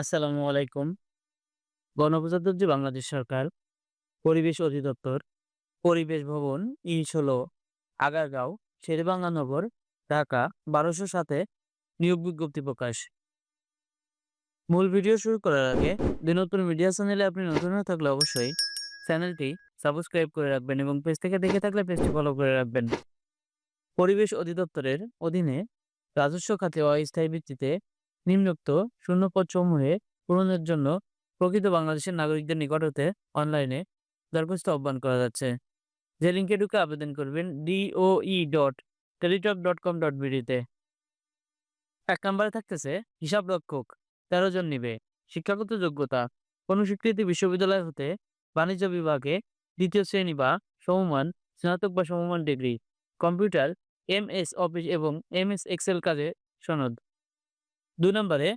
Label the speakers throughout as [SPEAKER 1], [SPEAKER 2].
[SPEAKER 1] আসসালামু আলাইকুম। গণপ্রজাতন্ত্রী বাংলাদেশ সরকার, পরিবেশ অধিদপ্তর, পরিবেশ ভবন, ই ষোলো, আগারগাঁও, শেরেবাংলা নগর, ঢাকা বারোশো সাতে নিয়োগ বিজ্ঞপ্তি প্রকাশ। মূল ভিডিও শুরু করার আগে দিনতন মিডিয়া চ্যানেলে আপনি নতুন হয়ে থাকলে অবশ্যই চ্যানেলটি সাবস্ক্রাইব করে রাখবেন এবং পেজ থেকে দেখে থাকলে পেজটি ফলো করে রাখবেন। পরিবেশ অধিদপ্তরের অধীনে রাজস্ব খাতে অস্থায়ী ভিত্তিতে নিম্নোক্ত শূন্যপদ সমূহে পূরণের জন্য প্রকৃত বাংলাদেশের নাগরিকদের নিকট হতে অনলাইনে দরখাস্ত আহ্বান করা যাচ্ছে। যে লিঙ্কে ঢুকে আবেদন করবেন DOE dot Teletalk dot com dot বিডিতে এক নম্বরে থাকতেছে হিসাব রক্ষক তেরো জন নিবে। শিক্ষাগত যোগ্যতা কোনো স্বীকৃতি বিশ্ববিদ্যালয় হতে বাণিজ্য বিভাগে দ্বিতীয় শ্রেণি বা সমমান, স্নাতক বা সমমান degree, computer, M S office এবং এম এস এক্সেল কাজে সনদ। দুই নম্বরে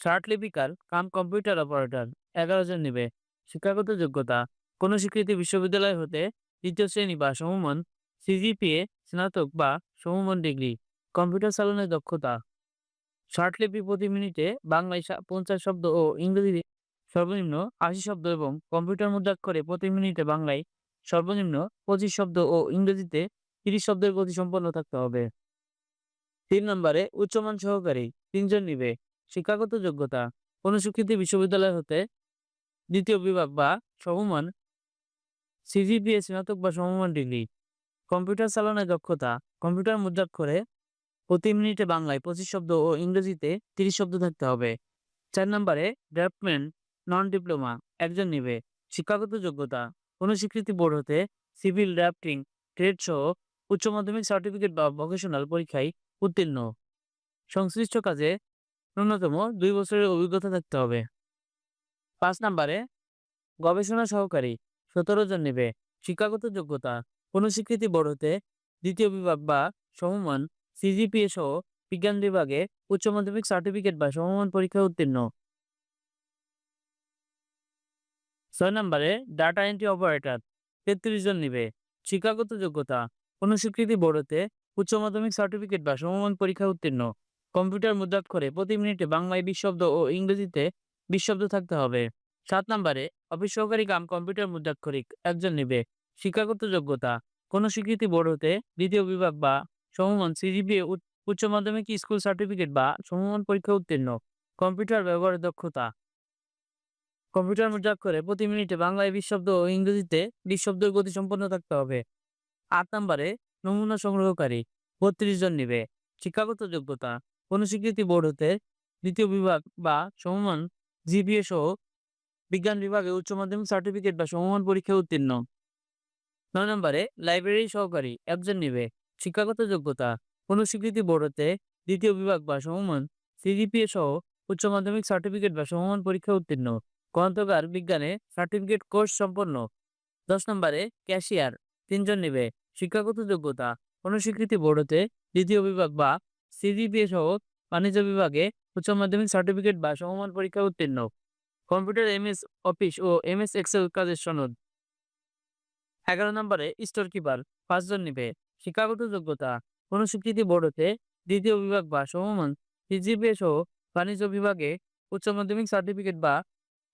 [SPEAKER 1] শার্ট লিপিকার কাম কম্পিউটার অপারেটর এগারো জন নিবে। শিক্ষাগত যোগ্যতা, কোনো স্বীকৃতি বিশ্ববিদ্যালয় হতে তৃতীয় শ্রেণি বা সমমান সিজিপিএ স্নাতক বা সমমান ডিগ্রি, কম্পিউটার চালনের দক্ষতা। শার্টলিপি প্রতি মিনিটে বাংলায় পঞ্চাশ শব্দ ও ইংরেজি সর্বনিম্ন আশি শব্দ এবং কম্পিউটার মুদ্রাক্ষরে প্রতি মিনিটে বাংলায় সর্বনিম্ন পঁচিশ শব্দ ও ইংরেজিতে তিরিশ শব্দের গতি সম্পন্ন থাকতে হবে। তিন নম্বরে, উচ্চমান সহকারী তিনজন নিবে। শিক্ষাগত যোগ্যতা, কোন স্বীকৃতি বিশ্ববিদ্যালয় হতে দ্বিতীয় বিভাগ বা সমমান সিজিপিএ স্নাতক বা সমমান ডিগ্রি। কম্পিউটার চালনায় দক্ষতা, কম্পিউটার মুদ্রাক্ষরে প্রতি মিনিটে বাংলায় পঁচিশ শব্দ ও ইংরেজিতে তিরিশ শব্দ থাকতে হবে। চার নম্বরে, ড্রাফটম্যান নন ডিপ্লোমা একজন নিবে। শিক্ষাগত যোগ্যতা, কোনো স্বীকৃতি বোর্ড হতে সিভিল ড্রাফটিং ট্রেড সহ উচ্চ মাধ্যমিক সার্টিফিকেট বা ভোকেশনাল পরীক্ষায় উত্তীর্ণ। সংশ্লিষ্ট কাজে ন্যূনতম দুই বছরের অভিজ্ঞতা থাকতে হবে। পাঁচ নাম্বারে, গবেষণা সহকারী সতেরো জন নেবে। শিক্ষাগত যোগ্যতা, কোনো স্বীকৃতি বোর্ড হতে দ্বিতীয় বিভাগ বা সমমান সিজিপিএ সহ বিজ্ঞান বিভাগে উচ্চ মাধ্যমিক সার্টিফিকেট বা সমমান পরীক্ষা উত্তীর্ণ। ছয় নম্বরে, ডাটা এন্ট্রি অপারেটর, তেত্রিশ জন নিবে। শিক্ষাগত যোগ্যতা, কোনো স্বীকৃতি বোর্ড হতে উচ্চ মাধ্যমিক সার্টিফিকেট বা সমমান পরীক্ষা উত্তীর্ণ। কম্পিউটার মুদ্রাক্ষরে প্রতি মিনিটে বাংলায় বিশ শব্দ ও ইংরেজিতে বিশ শব্দ থাকতে হবে। সাত নম্বরে, অফিস সহকারী কাম কম্পিউটার মুদ্রাক্ষরিক একজন নিবে। শিক্ষাগত যোগ্যতা, কোনো স্বীকৃতি বোর্ড হতে দ্বিতীয় বিভাগ বা সমমান সিজিপিএ উচ্চ মাধ্যমিক স্কুল সার্টিফিকেট বা সমমান পরীক্ষা উত্তীর্ণ। কম্পিউটার ব্যবহারের দক্ষতা। কম্পিউটার মুদ্রাক্ষরে প্রতি মিনিটে বাংলায় বিশ শব্দ ও ইংরেজিতে বিশ শব্দের গতি সম্পন্ন থাকতে হবে। আট নম্বরে, নমুনা সংগ্রহকারী, বত্রিশ জন নিবে। শিক্ষাগত যোগ্যতা কোনো স্বীকৃতি বোর্ড হতে দ্বিতীয় বিভাগ বা সমমান জিপিএ সহ বিজ্ঞান বিভাগে উচ্চ মাধ্যমিক সার্টিফিকেট বা সমমান পরীক্ষায় উত্তীর্ণ। নয় নম্বরে লাইব্রেরি সহকারী একজন নিবে। শিক্ষাগত যোগ্যতা, কোনো স্বীকৃতি বোর্ড হতে দ্বিতীয় বিভাগ বা সমমান সিজিপিএ সহ উচ্চ মাধ্যমিক সার্টিফিকেট বা সমমান পরীক্ষা উত্তীর্ণ। গ্রন্থকার বিজ্ঞানে সার্টিফিকেট কোর্স সম্পন্ন। দশ নম্বরে ক্যাশিয়ার তিনজন নিবে। শিক্ষাগত যোগ্যতা, কোনো স্বীকৃতি বোর্ড হতে দ্বিতীয় বিভাগ বা সিজিপিএ সহ বাণিজ্য বিভাগে উচ্চ মাধ্যমিক সার্টিফিকেট বা সমমান পরীক্ষা উত্তীর্ণ। কম্পিউটার এমএস অফিস ও এমএস এক্সেল কাজের সনদ। এগারো নম্বরে স্টোর কিপার পাঁচজন নিবে। শিক্ষাগত যোগ্যতা কোনো স্বীকৃতি বোর্ড হতে দ্বিতীয় বিভাগ বা সমমান সিজিপিএ সহ বাণিজ্য বিভাগে উচ্চ মাধ্যমিক সার্টিফিকেট বা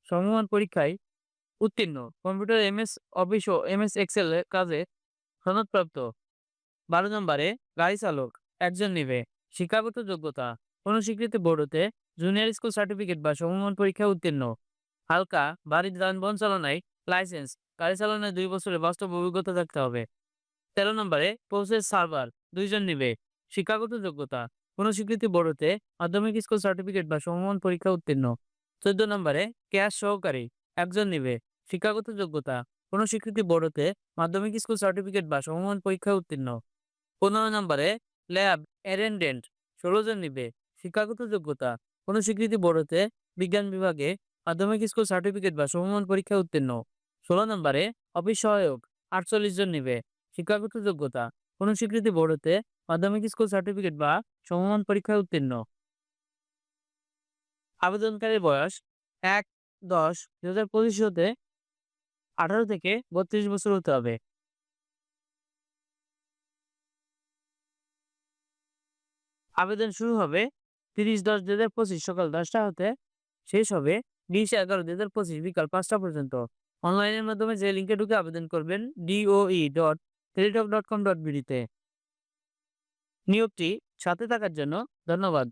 [SPEAKER 1] সমমান পরীক্ষায় উত্তীর্ণ। কম্পিউটার এমএস অফিস ও এমএস এক্সেল কাজে সনদপ্রাপ্ত। বারো নম্বরে, গাড়ি চালক, একজন নিবে। শিক্ষাগত যোগ্যতা কোনো স্বীকৃতি বোর্ড হতে জুনিয়র স্কুল সার্টিফিকেট বা সমমান পরীক্ষায় উত্তীর্ণ। হালকা বাড়ি যানবাহন চালনায় লাইসেন্স গাড়ি চালানোর দুই বছরের বাস্তব অভিজ্ঞতা থাকতে হবে। তেরো নম্বরে প্রসেস সার্ভার দুইজন নিবে। শিক্ষাগত যোগ্যতা কোনো স্বীকৃতি বোর্ড হতে মাধ্যমিক স্কুল সার্টিফিকেট বা সমমান পরীক্ষা উত্তীর্ণ। চোদ্দ নম্বরে ক্যাশ সহকারী, একজন নিবে। শিক্ষাগত যোগ্যতা কোনো স্বীকৃতি বোর্ড হতে মাধ্যমিক স্কুল সার্টিফিকেট বা সমমান পরীক্ষায় উত্তীর্ণ। পনেরো নম্বরে ল্যাব অ্যারেন্ডেন্ট ষোলো জন নিবে, শিক্ষাগত যোগ্যতা, কোনো স্বীকৃতি বোর্ড হতে বিজ্ঞান বিভাগে, মাধ্যমিক স্কুল সার্টিফিকেট বা সমমান পরীক্ষায় উত্তীর্ণ। ষোলো নম্বরে, অফিস সহায়ক, আটচল্লিশ জন নিবে, শিক্ষাগত যোগ্যতা, কোনো স্বীকৃতি বোর্ড হতে মাধ্যমিক স্কুল সার্টিফিকেট বা সমমান পরীক্ষায় উত্তীর্ণ। আবেদনকারীর বয়স, এক, দশ, দুই হাজার পঁচিশ হতে আঠারো থেকে বত্রিশ বছর হতে হবে। আবেদন শুরু হবে তিরিশ দশ দুই হাজার পঁচিশ সকাল দশটা হতে শেষ হবে বিশ এগারো দুই হাজার পঁচিশ বিকাল পাঁচটা পর্যন্ত। অনলাইনের মাধ্যমে যে লিঙ্কে ঢুকে আবেদন করবেন DOE dot Teletalk dot com dot বিডিতে নিয়োগটি সাথে থাকার জন্য ধন্যবাদ।